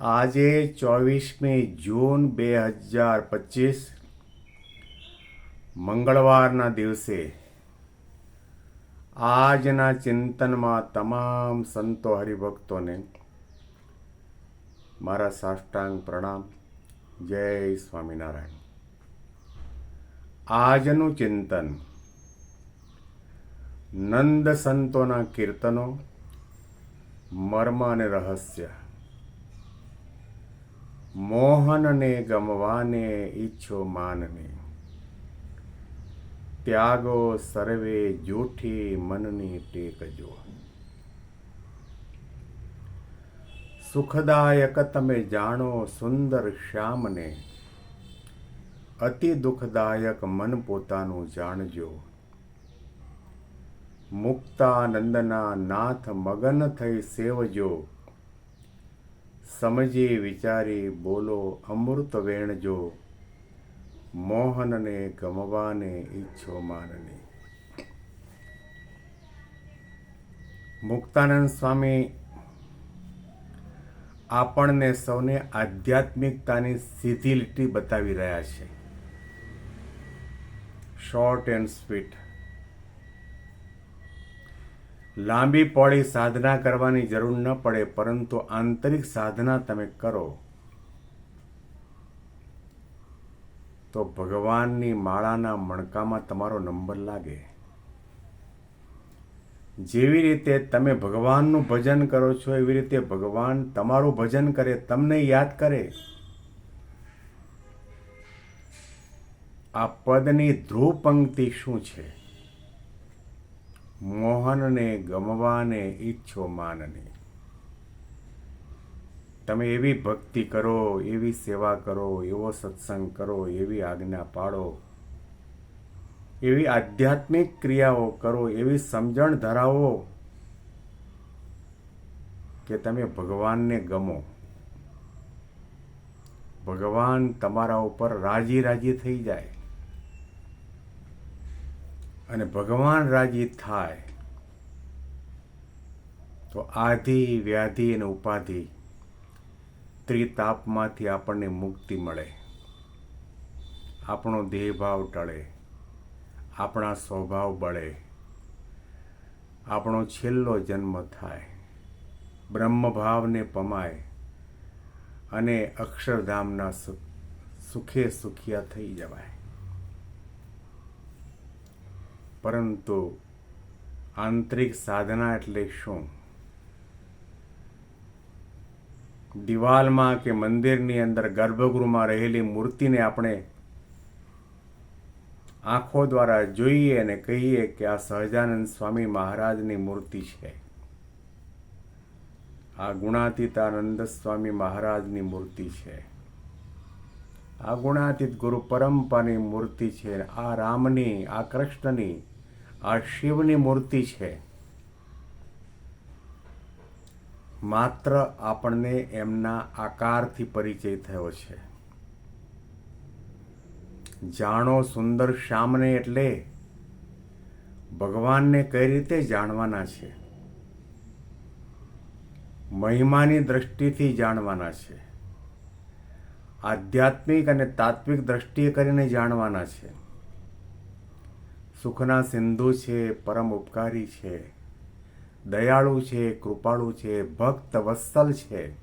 આજે ચોવીસમી જૂન બે હજાર પચીસ, મંગળવારના દિવસે આજના ચિંતનમાં તમામ સંતો હરિભક્તોને મારા સાષ્ટાંગ પ્રણામ. જય સ્વામિનારાયણ. આજનું ચિંતન નંદ સંતોના કીર્તનો, મર્મ અને રહસ્ય મોહનને ગમવાને ઈચ્છો માનને. ત્યાગો સર્વે જૂઠી મનની ટેકજો. સુખદાયક તમે જાણો સુંદર શ્યામને. અતિ દુઃખદાયક મન પોતાનું જાણજો. મુક્તાનંદના નાથ મગન થઈ સેવજો. સમજી વિચારી બોલો, અમૃત વેણજો, મોહનને ગમવાને ઈચ્છો માનને. મુક્તાનંદ સ્વામી, આપણને સૌને આધ્યાત્મિકતાની સીધી લીટી બતાવી રહ્યા છે. શોર્ટ એન્ડ સ્વીટ લાંબી પોળી સાધના કરવાની જરૂર ન પડે, પરંતુ આંતરિક સાધના તમે કરો. તો ભગવાનની માળાના મણકામાં તમારો નંબર લાગે. જેવી રીતે તમે ભગવાનનું ભજન કરો છો, એવી રીતે ભગવાન તમારું ભજન કરે, તમને યાદ કરે. આ પદની ધ્રુવ પંક્તિ શું છે? મોહનને ગમવાને ઈચ્છો માનને. તમે એવી ભક્તિ કરો, એવી સેવા કરો, એવો સત્સંગ કરો, એવી આજ્ઞા પાડો એવી આધ્યાત્મિક ક્રિયાઓ કરો, એવી સમજણ ધરાવો કે તમે ભગવાનને ગમો. ભગવાન તમારા ઉપર રાજી રાજી થઈ જાય. અને ભગવાન રાજી થાય, તો આધિ, વ્યાધિ અને ઉપાધિ ત્રિતાપમાંથી આપણને મુક્તિ મળે. આપણો દેહભાવ ટળે, આપણા સ્વભાવ બળે, આપણો છેલ્લો જન્મ થાય, બ્રહ્મભાવને પમાય અને અક્ષરધામના સુખે સુખિયા થઈ જવાય. પરંતુ આંતરિક સાધના એટલે શું? દિવાલમાં કે મંદિરની અંદર ગર્ભગૃહમાં રહેલી મૂર્તિને આપણે આંખો દ્વારા જોઈએ અને કહીએ કે આ સહજાનંદ સ્વામી મહારાજની મૂર્તિ છે. આ ગુણાતીતાનંદ સ્વામી મહારાજની મૂર્તિ છે. આ ગુણાતીત ગુરુ પરંપરાની મૂર્તિ છે. આ રામની, આ કૃષ્ણની આ શિવની મૂર્તિ છે. માત્ર આપણને એમના આકારથી પરિચય થયો છે. જાણો સુંદર શ્યામને એટલે ભગવાનને કઈ રીતે જાણવાના છે? મહિમાની દ્રષ્ટિથી જાણવાના છે. આધ્યાત્મિક અને તાત્વિક દ્રષ્ટિએ કરીને જાણવાના છે. સુખના સિંધુ છે, પરમ ઉપકારી છે. દયાળુ છે, કૃપાળુ છે, ભક્ત વત્સલ છે.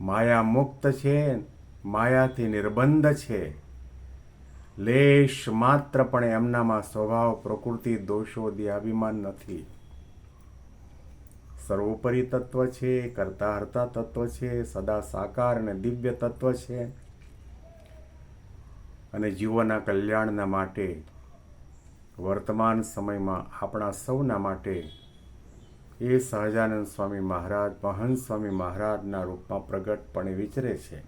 માયા મુક્ત છે, માયાથી નિર્બંધ છે. લેશ માત્ર પણ એમનામાં સ્વભાવ, પ્રકૃતિ, દોષો અભિમાન નથી. સર્વોપરી તત્વ છે કરતા હર્તા તત્વ છે, સદા સાકાર અને દિવ્ય તત્વ છે. અને જીવોના કલ્યાણના માટે વર્તમાન સમયમાં આપણા સૌના માટે એ સહજાનંદ સ્વામી મહારાજ, મહંત સ્વામી મહારાજના રૂપમાં પ્રગટપણે વિચરે છે.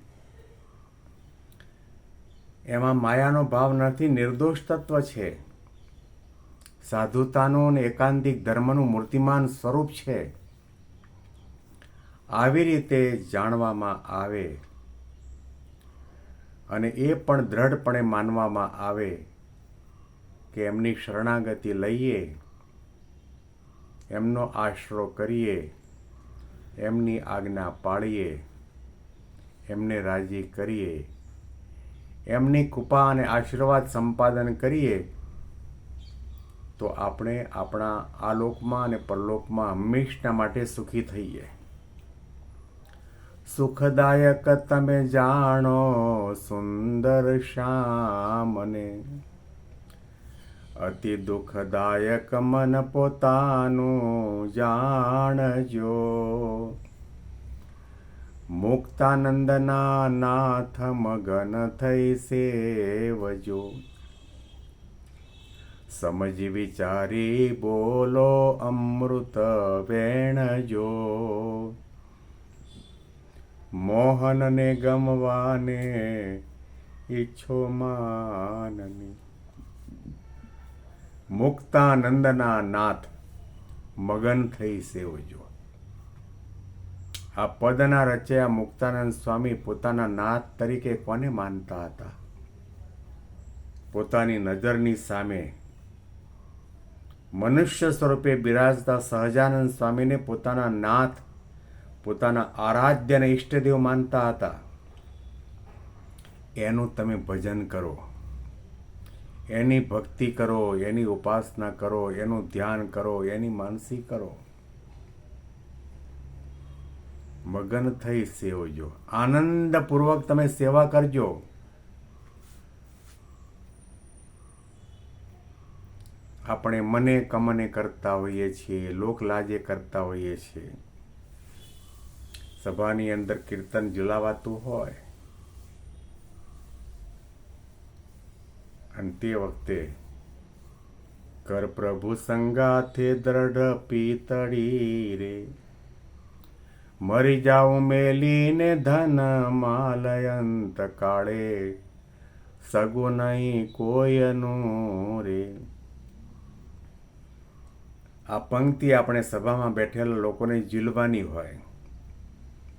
એમાં માયાનો ભાવ નથી, નિર્દોષ તત્વ છે. સાધુતાનું અને એકાંતિક ધર્મનું મૂર્તિમાન સ્વરૂપ છે. આવી રીતે જાણવામાં આવે અને એ પણ દ્રઢપણે માનવામાં આવે કે એમની શરણાગતિ લઈએ, એમનો આશરો કરીએ, એમની આજ્ઞા પાળીએ, એમને રાજી કરીએ, એમની કૃપા અને આશીર્વાદ સંપાદન કરીએ, તો આપણે આપણા આ લોકમાં અને પરલોકમાં હંમેશના માટે સુખી થઈએ. સુખદાયક તમે જાણો, સુંદર શ્યામને. અતિ દુઃખદાયક મન પોતાનું જાણજો. મુક્તાનંદના નાથ મગન થઈ સેવજો. સમજી વિચારી બોલો અમૃત વેણજો. મોહનને ગમવાને ઈચ્છો માનની. મુક્તાનંદના નાથ મગન થઈ સેવજો આ પદના રચયા મુક્તાનંદ સ્વામી પોતાના નાથ તરીકે કોને માનતા હતા? પોતાની નજરની સામે મનુષ્ય સ્વરૂપે બિરાજતા સહજાનંદ સ્વામીને પોતાના નાથ પોતાના આરાધ્યને ઈષ્ટદેવ માનતા હતા. એનું તમે ભજન કરો. એની ભક્તિ કરો, એની ઉપાસના કરો, એનું ધ્યાન કરો, એની માનસી કરો. મગન થઈ સેવજો. આનંદપૂર્વક તમે સેવા કરજો. આપણે મને કમને કરતા હોઈએ છીએ લોકલાજે કરતા હોઈએ છીએ. સભાની અંદર કીર્તન ઝુલાવાતું હોય, અને તે વખતે કર પ્રભુ સંગાથે દ્રઢ પીતળી રે. મરી જાઉં મેલીને ધન માલયંત કાળે, સગુ નહીં કોયનું રે આ પંક્તિ આપણે સભામાં બેઠેલા લોકોને ઝીલવાની હોય.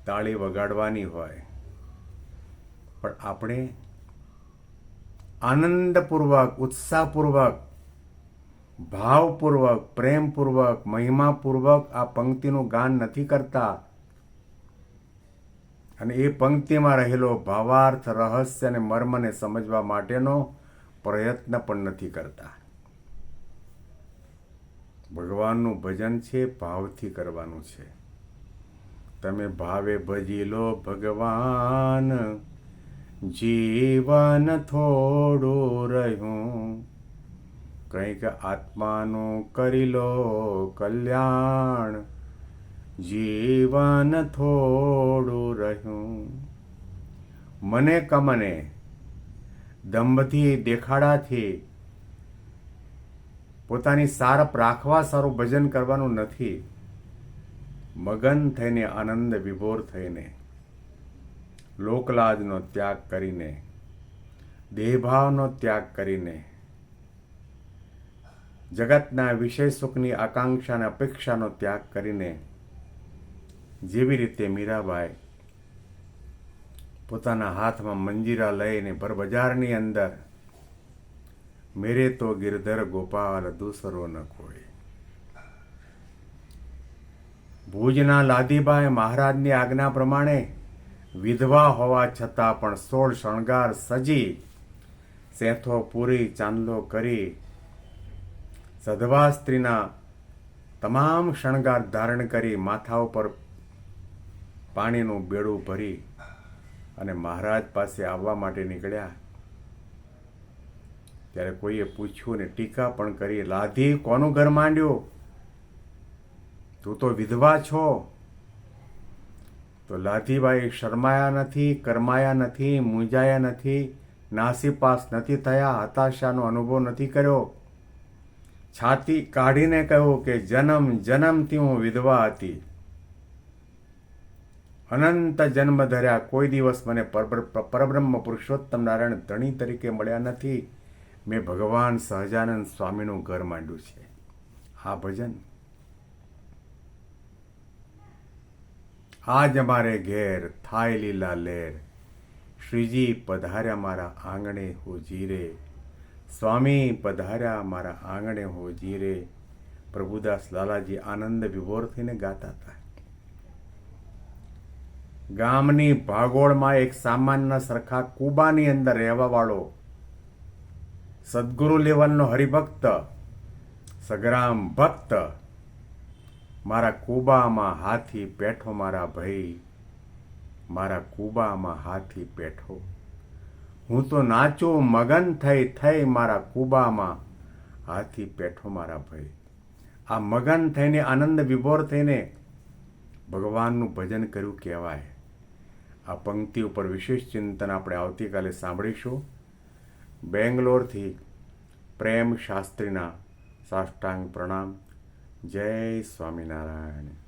તાળી વગાડવાની હોય. પણ આપણે આનંદપૂર્વક, ઉત્સાહપૂર્વક, ભાવપૂર્વક, પ્રેમપૂર્વક, મહિમાપૂર્વક આ પંક્તિનું ગાન નથી કરતા. અને એ પંક્તિમાં રહેલો ભાવાર્થ, રહસ્ય અને મર્મને સમજવા માટેનો પ્રયત્ન પણ નથી કરતા. ભગવાનનું ભજન છે, ભાવથી કરવાનું છે. તમે ભાવે ભજી લો ભગવાન. જીવન થોડું રહ્યું. કંઈક આત્માનું કરી લો કલ્યાણ. જીવન થોડું રહ્યું. મને કમને દંભથી, દેખાડાથી. પોતાની સારપ રાખવા સારું ભજન કરવાનું નથી. મગન થઈને આનંદ વિભોર થઈને લોકલાજનો ત્યાગ કરીને, દેહભાવનો ત્યાગ કરીને, જગતના વિષય સુખની આકાંક્ષા અને અપેક્ષાનો ત્યાગ કરીને જેવી રીતે મીરાબાઈ પોતાના હાથમાં મંજીરા લઈને ભરબજારની અંદર, મેરે તો ગિરધર ગોપાલ દૂસરો ન કોઈ. ભુજના લાદીબાઈ મહારાજની આજ્ઞા પ્રમાણે વિધવા હોવા છતાં પણ સોળ શણગાર સજી સેથો પૂરી ચાંદલો કરી સધવા સ્ત્રીના તમામ શણગાર ધારણ કરી માથા ઉપર પાણીનું બેડું ભરી અને મહારાજ પાસે આવવા માટે નીકળ્યા. ત્યારે કોઈએ પૂછ્યું ને ટીકા પણ કરી, લાધી, કોનું ઘર માંડ્યું? તું તો વિધવા છો. તો લાધીભાઈ શરમાયા નથી, કરમાયા નથી, મૂંઝાયા નથી, નાસીપાસ નથી થયા, હતાશાનો અનુભવ નથી કર્યો. છાતી કાઢીને કહ્યું કે, જન્મ, જન્મથી હું વિધવા હતી. અનંત જન્મ ધર્યા, કોઈ દિવસ મને પરબ્રહ્મ પુરુષોત્તમ નારાયણ ધણી તરીકે મળ્યા નથી. મેં ભગવાન સહજાનંદ સ્વામીનું ઘર માંડ્યું છે. આ ભજન. આજ અમારે ઘેર થાય લીલા લેર. શ્રીજી, પધાર્યા મારા આંગણે હો જીરે. સ્વામી, પધાર્યા મારા આંગણે હો જીરે. પ્રભુદાસ લાલાજી આનંદ વિભોર થઈને ગાતા હતા. ગામની ભાગોળમાં એક સામાન્ય સરખા કુબાની અંદર રહેવાવાળો સદગુરુ લેવલનો હરિભક્ત, સગ્રામ ભક્ત મારા કુબામાં હાથી પેઠો મારા ભાઈ, મારા કુબામાં હાથી પેઠો હું તો નાચું, મગન થઈ થઈ મારા કુબામાં હાથી પેઠો મારા ભાઈ. આ મગન થઈને, આનંદ વિભોર થઈને ભગવાનનું ભજન કર્યું કહેવાય. આ પંક્તિ ઉપર વિશેષ ચિંતન આપણે આવતીકાલે સાંભળીશું. બેંગ્લોરથી પ્રેમ શાસ્ત્રીના સાષ્ટાંગ પ્રણામ. જય સ્વામિનારાયણ.